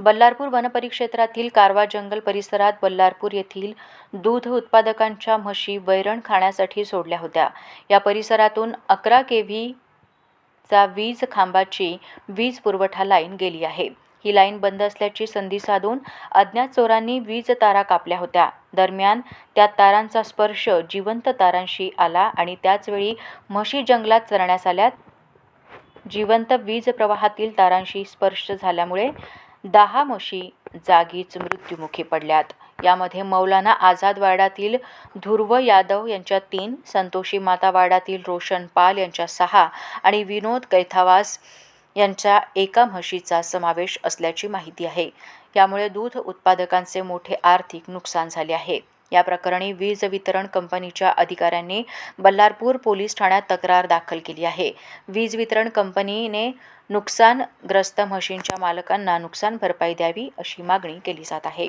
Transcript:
बल्लारपूर वनपरिक्षेत्रातील कारवा जंगल परिसरात बल्लारपूर येथील दूध उत्पादकांच्या म्हशी वैरण खाण्यासाठी सोडल्या होत्या. या परिसरातून अकरा के व्हीचा वीज खांबाची वीज पुरवठा लाईन गेली आहे. ही लाईन बंद असल्याची संधी साधून अज्ञात चोरांनी वीज तारा कापल्या होत्या. दरम्यान त्या तारांचा स्पर्श जिवंत तारांशी आला आणि त्याचवेळी म्हशी जंगलात चरण्यास आल्या जिवंत वीज प्रवाहातील तारांशी स्पर्श झाल्यामुळे दहा म्हशी जागीच मृत्युमुखी पडल्यात. यामध्ये मौलाना आझाद वाडातील ध्रुव यादव यांच्या तीन संतोषी माता वाडातील रोशन पाल यांच्या सहा आणि विनोद कैथावास यांच्या एका म्हशीचा समावेश असल्याची माहिती आहे. यामुळे दूध उत्पादकांचे मोठे आर्थिक नुकसान झाले आहे. या प्रकरणी वीज वितरण कंपनीच्या अधिकाऱ्यांनी बल्लारपूर पोलीस ठाण्यात तक्रार दाखल केली आहे. वीज वितरण कंपनीने नुकसानग्रस्त म्हशींच्या मालकांना नुकसान भरपाई द्यावी अशी मागणी केली जात आहे.